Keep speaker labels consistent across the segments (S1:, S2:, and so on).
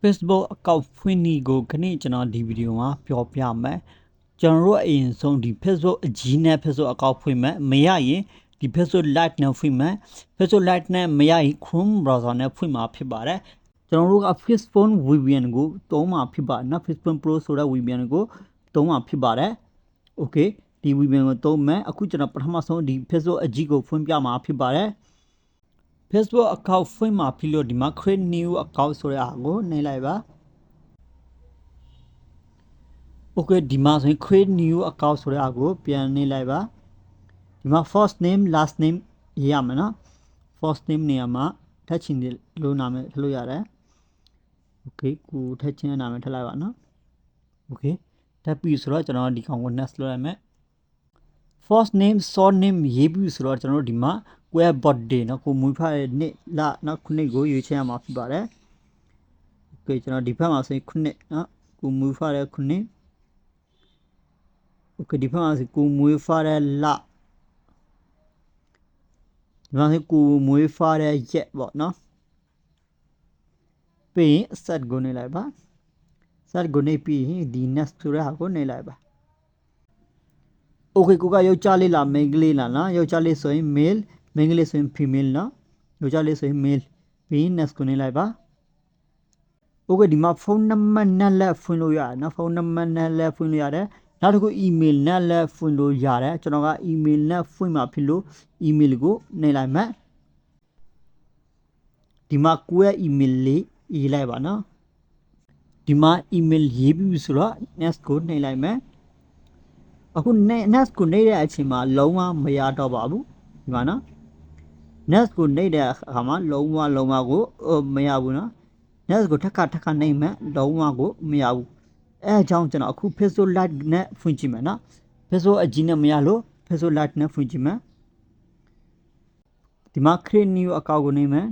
S1: Facebook အကောင့်ဖွင့်နည်းကိုခဏကျွန်တော်ဒီဗီဒီယိုမှာပြောပြမယ်ကျွန်တော်တို့အရင်ဆုံးဒီ Facebook အကြီးနဲ့ Facebook အကောင့်ဖွင့်မယ်မရရင်ဒီ Facebook Lite နဲ့ဖွင့်မယ် Facebook Lite နဲ့မရရင် Chrome browser နဲ့ဖွင့်မှာဖြစ်ပါတယ်ကျွန်တော်တို့က Facebook VPN ကိုသုံးမှာဖြစ်ပါတယ်နော် Facebook Pro ဆိုတဲ့ VPN ကိုသုံးမှာဖြစ်ပါတယ် Okay ဒီ VPN ကိုသုံးမယ်အခုကျွန်တော်ပထမဆုံးဒီ Facebook အကြီးကိုဖွင့်ပြမှာဖြစ်ပါတယ် Facebook account ဖွင့်မှာဖြစ်လို့ဒီမှာ create new account ဆိုတဲ့အားကိုနှိပ်လိုက်ပါ Okay ဒီမှာဆိုရင် create new account ဆိုတဲ့အားကိုပြန်နှိပ်လိုက်ပါဒီမှာ first name last name ရေးရမယ်နော် first name နေရာမှာထပ်ချင်တယ်လို့နာမည်ထည့်လို့ရတယ် Okay ကိုထပ်ချင်တဲ့နာမည်ထည့်လိုက်ပါနော် Okay တက်ပြီဆိုတော့ကျွန်တော်ဒီကောင်ကို next လုပ်ရမယ် first name short name ရေးပြီဆိုတော့ကျွန်တော်တို့ဒီမှာ ကိုယ့်ရဲ့ birthday เนาะကိုမွေးဖွားတဲ့နေ့လเนาะခုနှစ်ကိုရွေးချယ်ရမှာဖြစ်ပါတယ်။ Okay ကျွန်တော်ဒီဘက်မှာဆိုရင်ခုနှစ်เนาะကိုမွေးဖွားတဲ့ခုနှစ် Okay ဒီဘက်မှာဆိုကိုမွေးဖွားတဲ့လဒီမှာဆိုကိုမွေးဖွားတဲ့ရက်ပေါ့เนาะပြီးရင် set ကိုနေလိုက်ပါ set ကိုနေပြီးရင်ဒီ next ဆိုတဲ့ဟာကိုနေလိုက်ပါ okay ကိုကယောက်ျားလေးလားမိန်းကလေးလားနော်ယောက်ျားလေးဆိုရင် male မိန်းကလေးဆိုရင် female နော်ယောက်ျားလေးဆိုရင် male ပြီး next ကိုနေလိုက်ပါ okay ဒီမှာဖုန်းနံပါတ်နဲ့လက်ဖွင့်လို့ရတယ်နော်ဖုန်းနံပါတ်နဲ့လက်ဖွင့်လို့ရတယ်နောက်တစ်ခု email နဲ့လက်ဖွင့်လို့ရတယ်ကျွန်တော်က email နဲ့ဖွင့်မှာဖြစ်လို့ email ကိုနေလိုက်မယ်ဒီမှာကိုယ့်ရဲ့ email လေးရေးလိုက်ပါနော်ဒီမှာ email ရေးပြီဆိုတော့ next ကိုနှိပ်လိုက်မယ်အခု next ကိုနှိပ်တဲ့အချိန်မှာလုံးဝမရတော့ပါဘူးဒီမှာနော် next ကိုနှိပ်တဲ့အခါမှာလုံးဝလုံးဝကိုမရဘူးနော် next ကိုထပ်ခါထပ်ခါနှိပ်မယ်လုံးဝကိုမရဘူးအဲအကြောင်းကျွန်တော်အခု Facebook Lite နဲ့ဖွင့်ကြည့်မယ်နော် Facebook အကြီးနဲ့မရလို့ Facebook Lite နဲ့ဖွင့်ကြည့်မယ်ဒီမှာ create new account ကိုနှိပ်မယ်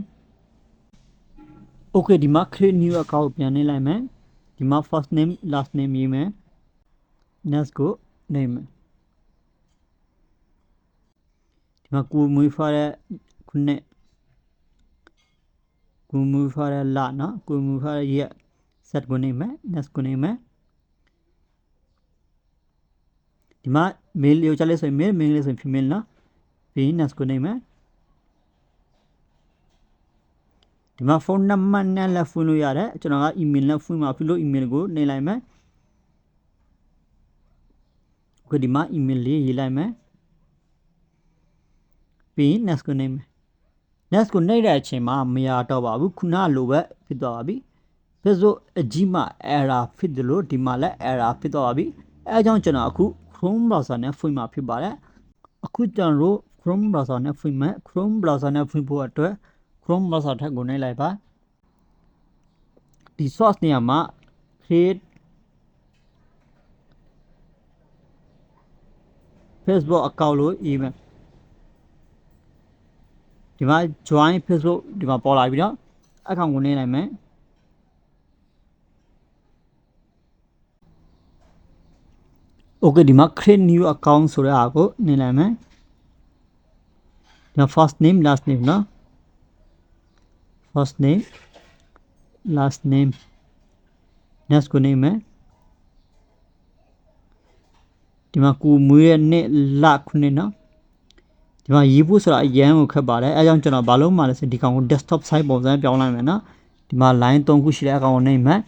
S1: okay ဒီမှာ create new account ကိုပြန်နှိပ်လိုက်မယ်ဒီမှာ first name last name ရေးမယ် next ကိုနှိပ်မယ်ဒီမှာကိုမွေးဖွားတဲ့ခု နှစ်ကိုမူဖားတဲ့လနော်ကိုမူဖားတဲ့ရက် set ကိုနေမယ် next ကိုနေမယ်ဒီမှာ mail ယောက်ျားလေးဆိုရင် mail မိန်းကလေးဆိုရင် female နော်ပြီး next ကိုနေမယ်ဒီမှာဖုန်းနံပါတ်နဲ့လည်းဖွင့်လို့ရတယ်ကျွန်တော်က email နဲ့ဖွင့်မှာဖြစ်လို့ email ကိုနေလိုက်မယ်ကိုဒီမှာ email လေးရေးလိုက်မယ်ပြီး next ကိုနေမယ် next ကိုနှိပ်တဲ့အချိန်မှာမရတော့ပါဘူးခုနလိုပဲဖြစ်သွားပါပြီ Facebook အကြီးမှာ error ဖြစ်တယ်လို့ဒီမှာလည်း error ဖြစ်သွားပါပြီအဲအကြောင်းကျွန်တော်အခု Chrome browser နဲ့ဖွင့်မှာဖြစ်ပါတယ်အခုကျွန်တော်တို့ Chrome browser နဲ့ဖွင့်မယ် Chrome browser နဲ့ဖွင့်ဖို့အတွက် Chrome browser ထက်ကိုနှိပ်လိုက်ပါဒီ source နေရာမှာ create Facebook account လို့ email ဒီမှာ join facebook ဒီမှာပေါ်လာပြီနော်အကောင့်ကိုနေနိုင်မယ်โอเคဒီမှာ create new account ဆိုတဲ့အားကိုနေနိုင်မယ်ဒီမှာ first name last name နော် first name last name next ကိုနေမယ်ဒီမှာကိုမွေးရဲ့နှစ်လခုနှစ်နော် ဒီမှာရေးဖို့ဆိုတာအရန်ကိုခက်ပါတယ်အဲကြောင့်ကျွန်တော်ဘာလို့မှလဲဆိုဒီကောင်ကို desktop site ပုံစံပြောင်းလိုက်မယ်နော်ဒီမှာ line 3ခုရှိတဲ့အကောင်ကိုနှိပ်မယ်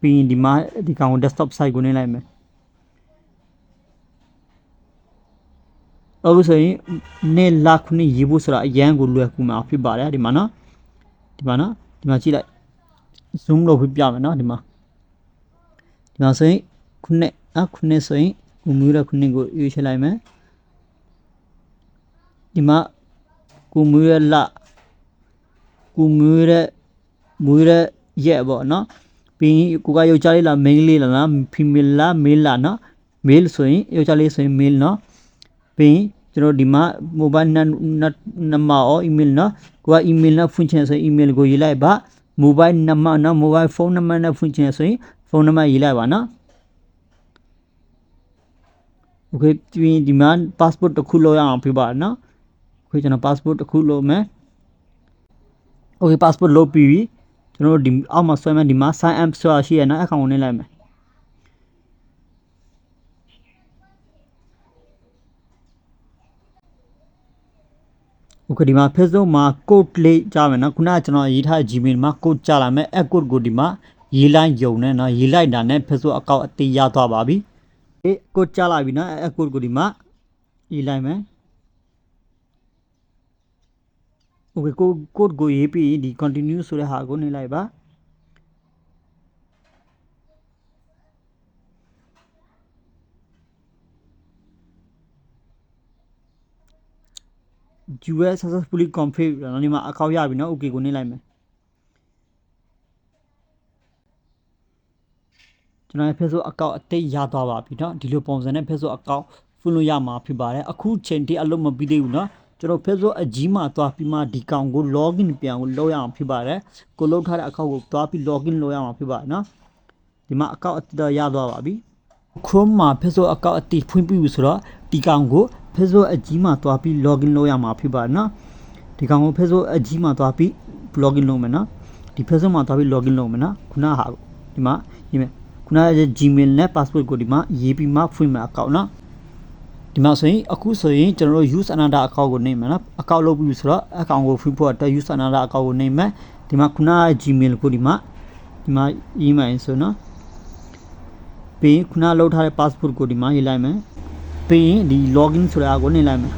S1: ပြီးရင်ဒီမှာဒီကောင်ကို desktop site ကိုနှိပ်လိုက်မယ်အခုဆိုရင်နေ့လခုနှစ်ရေးဖို့ဆိုတာအရန်ကိုလွယ်ကူမှာဖြစ်ပါတယ်ဒီမှာနော်ဒီမှာနော်ဒီမှာကြည့်လိုက် zoom လုပ်ပြီးပြမယ်နော်ဒီမှာဒီမှာဆိုရင်ခုနှစ်နော်ခုနှစ်ဆိုရင်ကိုမျိုးတဲ့ခုနှစ်ကိုရွေးချယ်လိုက်မယ် ဒီမှာကိုမွေးရလကိုမွေးရမွေးရရက်ပေါ့နော်ပြီးရင်ကိုကယောက်ျားလေးလားမိန်းကလေးလား female လား male လားနော် male ဆိုရင်ယောက်ျားလေးဆိုရင် male နော်ပြီးရင်ကျွန်တော်ဒီမှာ mobile number or email နော်ကိုက email နဲ့ဖွင့်ချင်ဆိုရင် email ကိုရေးလိုက်ပါ mobile number နော် mobile phone number နဲ့ဖွင့်ချင်ဆိုရင်ဖုန်းနံပါတ်ရေးလိုက်ပါနော် okay ပြီးရင်ဒီမှာ passport တစ်ခုလောက်ရအောင်ပြပါနော် ခွေးကျွန်တော် passport တစ်ခုလုပ်မယ် okay passport လုပ်ပြီးပြီ ကျွန်တော်တို့ဒီအောက်မှာဆွဲမယ်ဒီမှာ sign up ဆိုတာရှိရနော်အကောင့်ကိုနှိပ်လိုက်မယ် โอเคဒီမှာ Facebook မှာ code လေးကြားမယ်နော်ခုနကကျွန်တော်ရေးထားတဲ့ Gmail မှာ code ကြားလာမယ်အဲ့ code ကိုဒီမှာရေးလိုက်ယုံနဲ့နော်ရေးလိုက်တာနဲ့ Facebook အကောင့်အသေးရသွားပါပြီအေး code ကြားလာပြီနော်အဲ့ code ကိုဒီမှာရေးလိုက်မယ် โอเค code code ကိုရေးပြီးဒီ continue ဆိုတဲ့ဟာကိုနှိပ်လိုက်ပါ US successfully config နော်ဒီမှာအကောင့်ရပြီနော် okay ကိုနှိပ်လိုက်မယ်ကျွန်တော်ရဲ့ Facebook အကောင့်အတိတ်ရသွားပါပြီเนาะဒီလိုပုံစံနဲ့ Facebook အကောင့်ဖွင့်လို့ရမှာဖြစ်ပါတယ်အခုချိန်ထိအလုပ်မပြီးသေးဘူးเนาะ ကျွန်တော် Facebook အကြီးမှာသွားပြီးမှဒီကောင်ကို login ပြန်ကိုလုပ်ရအောင်ဖြစ်ပါတယ်ကိုလုပ်ထားတဲ့အကောင့်ကိုသွားပြီး login လုပ်ရအောင်ဖြစ်ပါတယ်နော်ဒီမှာအကောင့်အတိရသွားပါပြီ Chrome မှာ Facebook အကောင့်အတိဖွင့်ပြီးဆိုတော့ဒီကောင်ကို Facebook အကြီးမှာသွားပြီး login လုပ်ရမှာဖြစ်ပါတယ်နော်ဒီကောင်ကို Facebook အကြီးမှာသွားပြီး login လုပ်မယ်နော်ဒီ Facebook မှာသွားပြီး login လုပ်မယ်နော်ခုနဟာဒီမှာညီမခုန Gmail နဲ့ password ကိုဒီမှာရေးပြီးမှဖွင့်မှာအကောင့်နော် ဒီမှာဆိုရင်အခုဆိုရင်ကျွန်တော်တို့ use another account ကိုနေမယ်နော်အကောင့်လုပ်ပြီးဆိုတော့အကောင့်ကိုဖွင့်ဖို့အတွက် use another account ကိုနေမယ်ဒီမှာခုနက Gmail ကိုဒီမှာဒီမှာရေးမယ်ဆိုနော်ပြီးရင်ခုနလောက်ထားတဲ့ passport ကိုဒီမှာရေးလိုက်မယ်ပြီးရင်ဒီ login ဆိုတာကိုနေလိုက်မယ်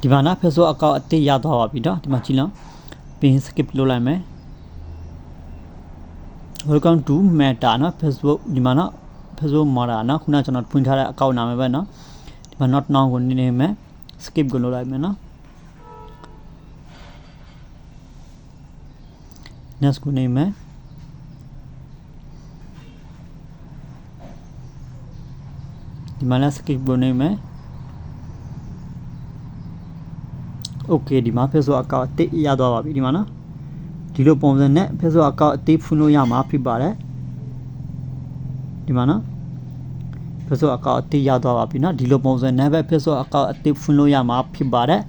S1: ဒီမှာနော် Facebook account အသစ်ရသွားပါပြီเนาะဒီမှာကြည့်လောက်ပြီးရင် skip လုပ်လိုက်မယ် welcome to meta เนาะ facebook ဒီမှာเนาะ facebook meta เนาะခုနကကျွန်တော်ဖွင့်ထားတဲ့ account နာမည်ပဲเนาะဒီမှာ not now ကိုနေနေမယ် skip ကိုလုပ်လိုက်မယ်เนาะ next ကိုနေမယ်ဒီမှာလည်း skip ကိုနေမယ် okay ဒီမှာ facebook account အသစ်ရသွားပါပြီဒီမှာเนาะ ဒီလိုပုံစံနဲ့ Facebook account အသေးဖွင့်လို့ရမှာဖြစ်ပါတယ်ဒီမှာနော် Facebook account အသေးရသွားပါပြီနော်ဒီလိုပုံစံနဲ့ပဲ Facebook account အသေးဖွင့်လို့ရမှာဖြစ်ပါတယ်